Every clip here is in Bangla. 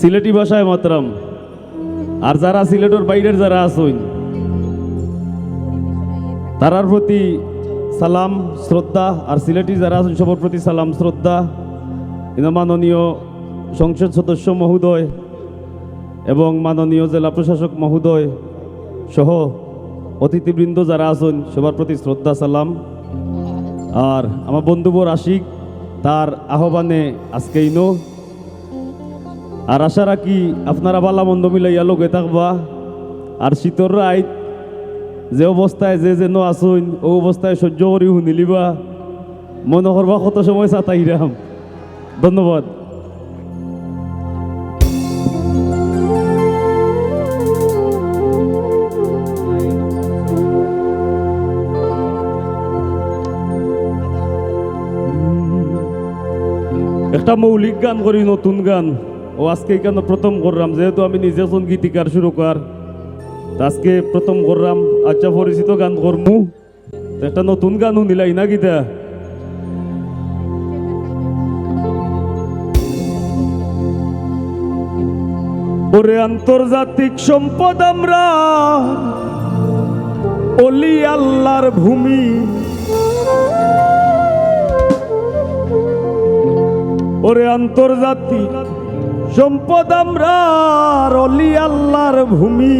সিলেটি ভাষায় মাতরাম। আর যারা সিলেটের বাইরের যারা আসুন তারার প্রতি সালাম, শ্রদ্ধা, আর সিলেটি যারা আছেন সবার প্রতি সালাম, শ্রদ্ধা। মাননীয় সংসদ সদস্য মহোদয় এবং মাননীয় জেলা প্রশাসক মহোদয় সহ অতিথিবৃন্দ যারা আছেন সবার প্রতি শ্রদ্ধা, সালাম। আর আমার বন্ধুবর আশিক তার আহ্বানে আজকেই ইনো আর আশা রাখি আপনারা বালা মন্দ মিলাইয়া লগে থাকবা। আর শীতর রাইত, যে অবস্থায় যে যেন আসুন ও অবস্থায় সহ্য করি শুনিলিবা মনে করবা কত সময় চাতাইরাম ধন্যবাদ। একটা মৌলিক গান করি, নতুন গান। ও আজকে কেন প্রথম করলাম? যেহেতু আমি নিজে একজন গীতিকার তা আজকে প্রথম করলাম। আচ্ছা পরিচিত গান করমু। একটা নতুন গান শুনিলাই না গীতা? ওরে আন্তর্জাতিক সম্পদ আমরা, অলি আল্লাহর ভূমি। ওরে আন্তর্জাতিক সম্পদ আমরা আল্লাহর ভূমি।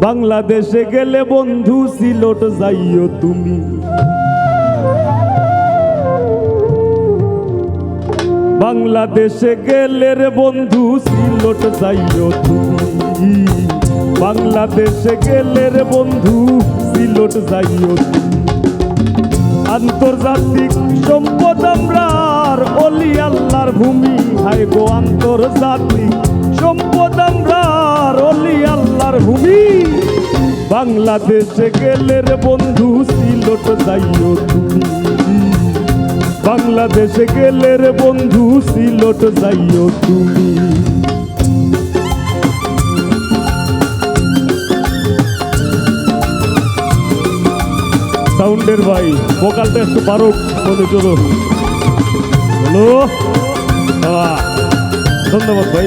বাংলাদেশে গেলে বন্ধু সিলোট যাইও তুমি। বাংলাদেশে গেলে রে বন্ধু সিলোট যাইও তুমি। বাংলাদেশে গেলে রে বন্ধু সিলোট যাইও তুমি। আন্তর্জাতিক সম্পদ আমরা আর অলি আল্লাহর ভূমি। হাই গো আন্তর্জাতিক সম্পদ আমরা আর অলি আল্লাহর ভূমি। বাংলাদেশে গেলে বন্ধু, সিলোট যাইও তুমি। বাংলাদেশে গেলে রে বন্ধু, সিলোট যাইও তুমি। সাউন্ডের ভাই, ভোকালটা একটু পারুক বলে। চলো হ্যালো ধন্যবাদ ভাই।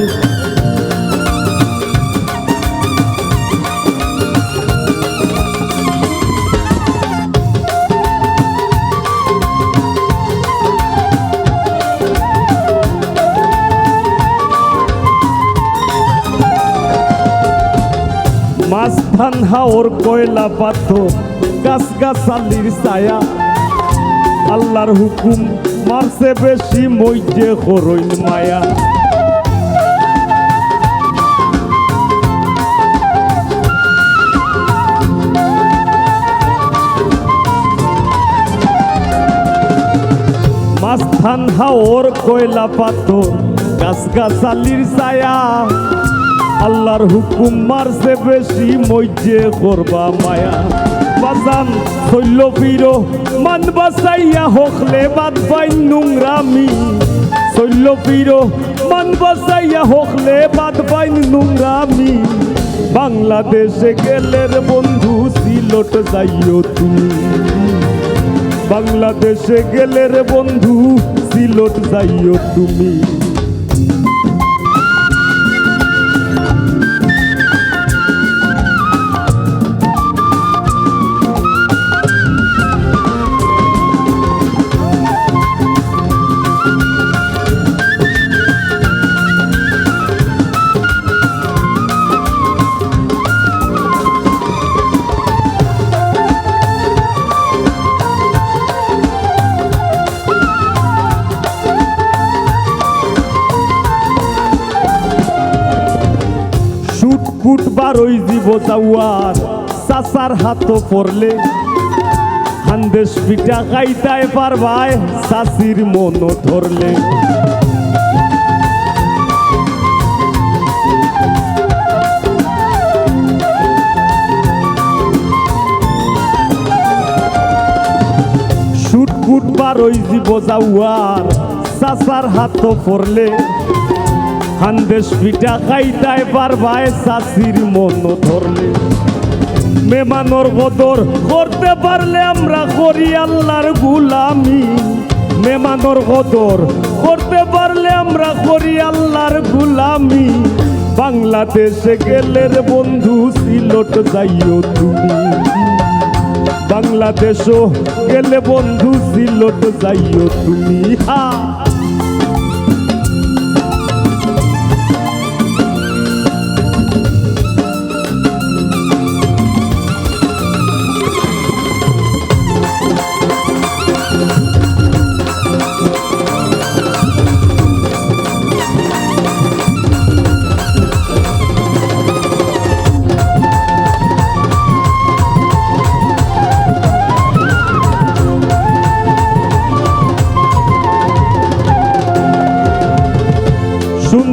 মাছ ধান হাওর কয়লা পাথর গাছ গাছালির ছায়া। আল্লাহর হুকুম, মারছে বেশি মইজে হরইন মায়া। মাছ ধান হাওর কয়লা পাথর গাছ গাছালির ছায়া। আল্লাহর হুকুম, মারছে বেশি মইজে করবা মায়া। বাজান শৈল ফিরো মান বাসাইয়া হকলে বাদ পাই নোংরামি। শৈল ফিরো মান বাসাইয়া হকলে বাদ পাই নোংরামি। বাংলাদেশে গেলের বন্ধু সিলট যাইও তুমি। বাংলাদেশে গেলের বন্ধু সিলট যাইও তুমি। সুটকুট বারই জীব যাওয়ার চাচার হাত পড়লে। হান্দেশ পিঠা খাইতাই পারবাই চাচির মন ধরলে। সুটকুট বারই জীব যাওয়ার চাচার হাত পড়লে। খানদেশ পিঠা খাইতাই পারবাই চাষির মন ধরলে। মেমানোর কদর করতে পারলে আমরা করি আল্লাহর গুলামি। মেমানোর কদর করতে পারলে আমরা করি আল্লাহ আসামি বাংলাদেশে গেলে বন্ধু সিলট যাইও তুমি। বাংলাদেশও গেলে বন্ধু সিলট যাইও তুমি। হা!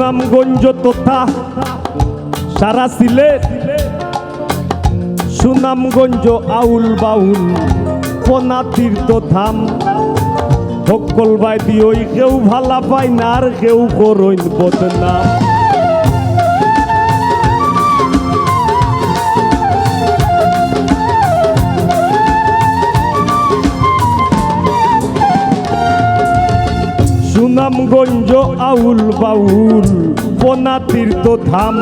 সুনামগঞ্জ তথা সারা সিলেট, সুনামগঞ্জ আউল বাউল, পনা তীর্থ ধাম। সকল বাইদি ওই কেউ ভালা পায় না আর কেউ করইন বদনাম সুনামগঞ্জ আউল বাউল বনা তীর্থ ধাম।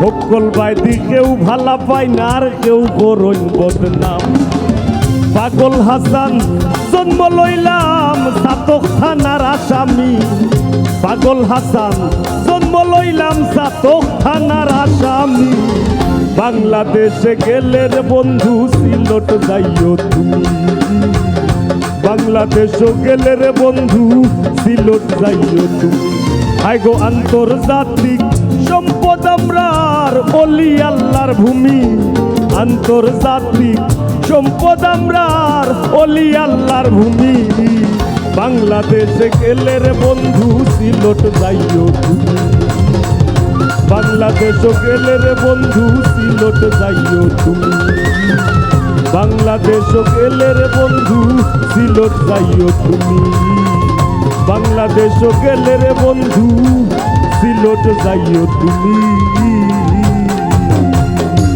সকল বাইদি কেউ ভালা পায় না আর কেউ করইন বদনাম। পাগল হাসান, জন্ম লইলাম সাতক থানার আসামি। পাগল হাসান, জন্ম লইলাম সাতক থানার আসামি। বাংলাদেশে গেলে রে বন্ধু সিলট যাইও তুমি। বাংলাদেশও গেলে রে বন্ধু, সিলট যাইও তুমি আইগো আন্তর্জাতিক সম্পদ আমরার, অলি আল্লাহর ভূমি। আন্তর্জাতিক সম্পদ আমরার, অলি আল্লাহর ভূমি। বাংলাদেশে গেলে রে বন্ধু, সিলট যাইও তুমি বাংলাদেশও গেলে রে বন্ধু, সিলট যাইও তুমি বাংলাদেশ গেলে রে বন্ধু সিলট যাইও তুমি। বাংলাদেশ গেলে বন্ধু সিলট যাইও তুমি।